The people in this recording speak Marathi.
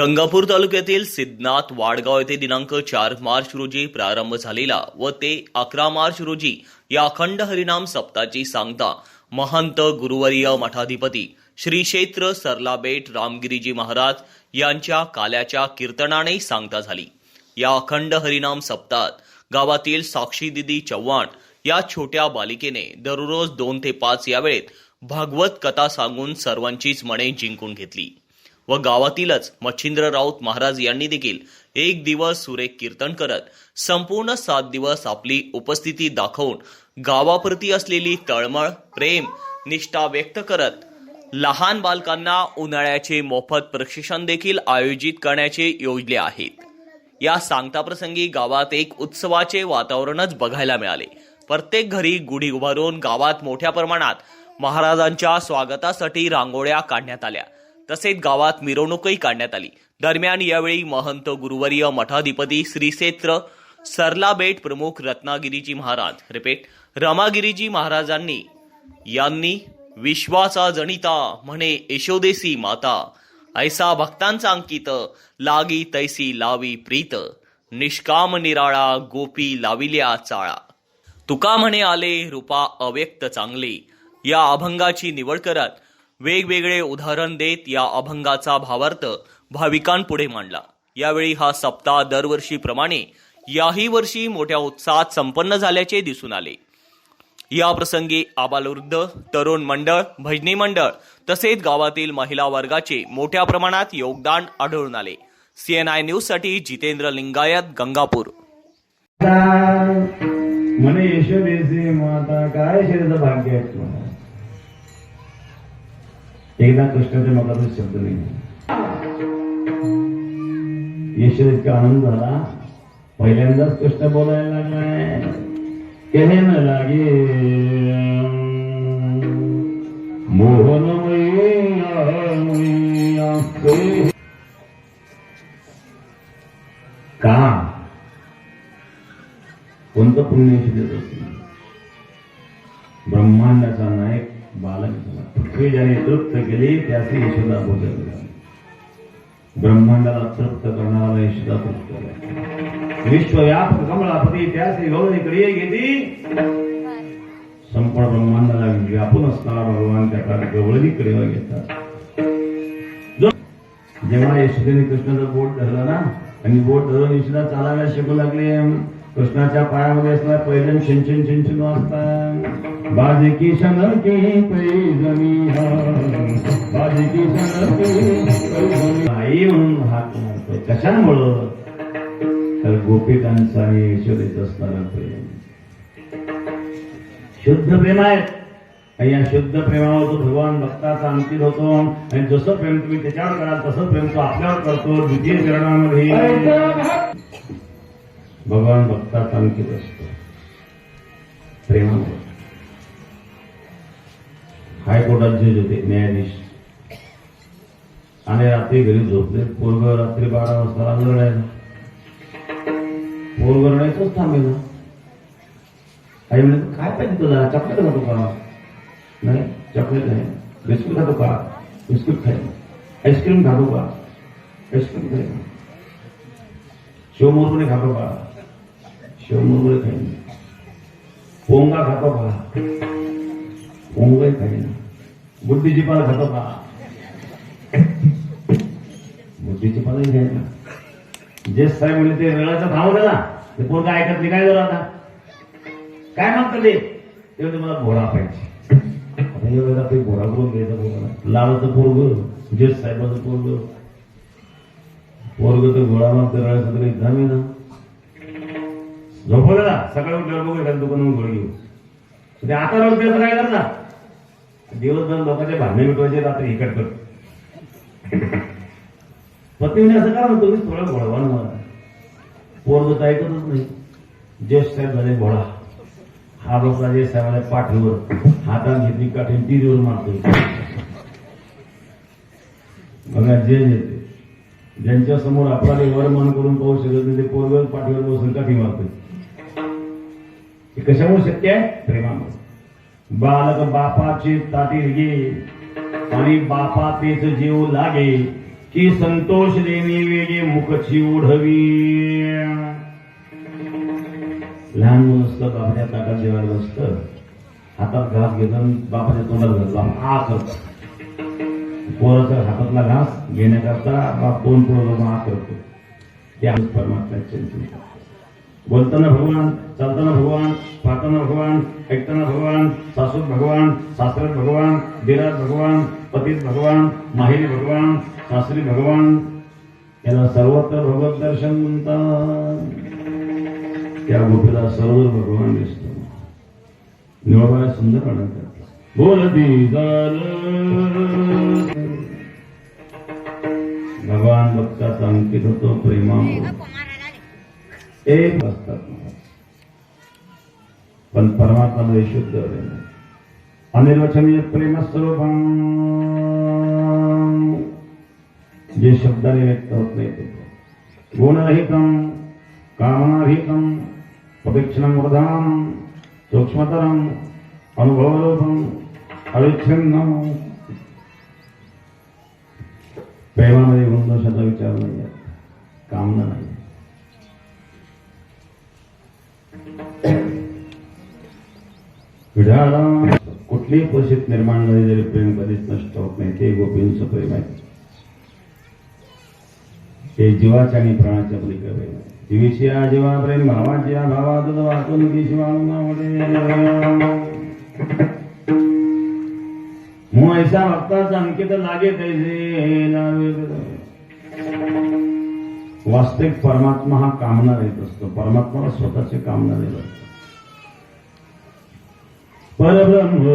गंगापूर तालुक्यातील सिद्धनाथ वाडगाव येथे दिनांक चार मार्च रोजी प्रारंभ झालेला व ते अकरा मार्च रोजी या अखंड हरिनाम सप्ताची सांगता. महंत गुरुवर्य मठाधिपती श्री क्षेत्र सरलाबेट रामगिरीजी महाराज यांच्या काल्याच्या कीर्तनाने सांगता झाली. या अखंड हरिनाम सप्तात गावातील साक्षी दिदी चव्हाण या छोट्या बालिकेने दररोज दोन ते पाच या वेळेत भागवत कथा सांगून सर्वांचीच मने जिंकून घेतली. व गावातीलच मच्छिंद्र राऊत महाराज यांनी देखील एक दिवस सुरेख कीर्तन करत संपूर्ण सात दिवस आपली उपस्थिती दाखवून गावाप्रती असलेली तळमळ प्रेम निष्ठा व्यक्त करत लहान बालकांना उन्हाळ्याचे मोफत प्रशिक्षण देखील आयोजित करण्याचे योजले आहेत. या सांगता प्रसंगी गावात एक उत्सवाचे वातावरणच बघायला मिळाले. प्रत्येक घरी गुढी उभारून गावात मोठ्या प्रमाणात महाराजांच्या स्वागतासाठी रांगोळ्या काढण्यात आल्या. तसेच गावात मिरवणूकही काढण्यात आली. दरम्यान यावेळी महंत गुरुवर्य मठाधिपती श्री क्षेत्र सरलाबेट प्रमुख रत्नागिरीजी महाराज. रिपीट रमागिरीजी महाराजांनी यांनी विश्वाचा जणिता म्हणे यशोदेसी माता ऐसा भक्तांचा अंकित लागी तैसी लावी प्रीत निष्काम निराळा गोपी लाविल्या चाळा. तुका म्हणे आले रूपा अव्यक्त चांगले. या अभंगाची निवड करत वेगवेगळे उदाहरण देत या अभंगाचा भावार्थ भाविकांपुढे मांडला. यावेळी हा सप्ताह दरवर्षीप्रमाणे याही वर्षी मोठ्या उत्साहात संपन्न झाल्याचे दिसून आले. या प्रसंगी आबालवृद्ध तरुण मंडळ भजनी मंडळ तसेच गावातील महिला वर्गाचे मोठ्या प्रमाणात योगदान आढळून आले. सीएनआय न्यूजसाठी जितेंद्र लिंगायत गंगापूर. म्हणे माता काय भाग्य एकदा कृष्णाच्या मताचा शब्द नाही. यशोदेचा आनंद झाला. पहिल्यांदाच कृष्ण बोलायला लागलाय. कहन लागे? मोहन का? कोणतं पुण्य देत असते ब्रह्मांडाचा नायक बालक झाला पृथ्वी ज्याने तृप्त केली त्याचे यशोदा भोजन ब्रह्मांडाला तृप्त करणारा यशोदा तृप्त झाला विश्वव्यापक कमळापती त्याचे गौरी क्रिये घेती संपूर्ण ब्रह्मांडाला व्यापून असणारा भगवान त्या क्रिया घेतात जेव्हा यशोदेने कृष्णाचा बोट धरला ना आणि बोट धरून यशोदा चालायला शिकू लागले कृष्णाच्या पायामध्ये असणार पैजन शिंचिन शिंचिन वाजता. बाजी की शनर की पैजमी हा. की की आई म्हणून हात मारतोय कशामुळं? तर गोपिकांचा आणि यशोदेत असणार प्रेम. शुद्ध प्रेम आहे. या शुद्ध प्रेमावर तो भगवान भक्ताचा अंकित होतो. आणि जसं प्रेम तुम्ही त्याच्यावर कराल तसं प्रेम तो आपल्यावर करतो. द्वितीय चरणामध्ये. भगवान भक्तात अंकित असतो. प्रेमावर हायकोर्टाचे होते न्यायाधीश. आणि रात्री घरी झोपले. पोरग रात्री बारा वाजता आलं रडायला. पोरग रडायचंच थांबेल आई म्हणजे काय पाहिजे तुला? चॉकलेट खातो का? नाही चॉकलेट नाही. बिस्कुट खातो का? बिस्कुट खाय. आईस्क्रीम खातो का? आईस्क्रीम खाय. शिवमुरमुरे खातो का? शिवमुरमुरे खाईन पोंगा खातो का पोंगाही खाईन बुद्धीची पाला खातो का बुद्धीची पालही घ्यायला जे साहेब म्हणजे ते रळाचं थांबव ना ते पोरगा ऐकत नाही काय झालं आता काय म्हणतं ते ते मला घोडा पाहिजे वेळेला ते घोडा करून घ्यायचा पोराला पोरग जे साहेबाचं पोरग पोरग तर घोडा मागतं रळायचं तर काही धाम ना झोपवलं ना सकाळी उठल्यावर बघू एखाद्या दुकानावर घोडे घेऊ ते म्हणजे आता रोज दिवस काय करणार दिवसभर लोकांचे भांडणे मिटवायचे रात्री इकट कर पत्नीने असं करा म्हणतो तुम्ही थोडं घोडवा ना मला. तर ऐकतच नाही. ज्येष्ठ साहेब झाले घोळा हा बसला ज्येष्ठ साहेबाला पाठीवर हातात घेतली काठी दिवस मारतो बघा जे येते ज्यांच्या समोर आपला वर मन करून पाहू शकत नाही ते पोरग पाठीवर बसून काठी मारतोय. हे कशामुळे शक्य आहे? प्रेमामुळे. बालक बापाची ताटील घे आणि बापा तेच जीव लागे की संतोष देणे वेगे मुखची ओढवी लहान मुलं असतं बापाच्या ताटात जेवायला बसतं. हातात घास घेतात बापाच्या तोंडात घातला आ करतो. पोराचा हातातला घास घेण्याकरता बाप तोंड पुढे जाऊन आ करतो. त्या परमात्म्याच्या चिंतन बोलताना भगवान चालताना भगवान पाहताना भगवान ऐकताना भगवान सासूत भगवान सासऱ्यात भगवान दिरात भगवान पतीत भगवान माहेरी भगवान सासरी भगवान याला सर्वत्र भगवत दर्शन म्हणतात. त्या गोपीला सर्व भगवान दिसतो. निवडा सुंदर वर्णन बोलती भगवान भक्ताचा अंकित होतो प्रेमा एक असतात पण परमात्मा शुद्ध अनिर्वचनीय प्रेमस्वरूप जे शब्दाने व्यक्त होत नाही ते. गुणरहितम कामनारहितम अपेक्षणम वृधान सूक्ष्मतरम अनुभवरूपम अविच्छिन्नम प्रेमामध्ये गुणदोषाचा विचार नाही कामना नाही. विढाळा कुठलीही परिस्थिती निर्माण झाली जरी प्रेम कधीच नष्ट होत नाही. ते गोपींचं प्रेम आहे. ते जीवाच्या आणि प्राणाच्या पलीकडे प्रेम जीविशिया जीवा प्रेम भावाच्या भावा तुझं वाचून की मग ऐसा भक्ताचा अंकित लागे तैसे लावे वास्तविक परमात्मा हा कामना देत असतो. परमात्माला स्वतःचे कामना देत असतो. परब्रह्म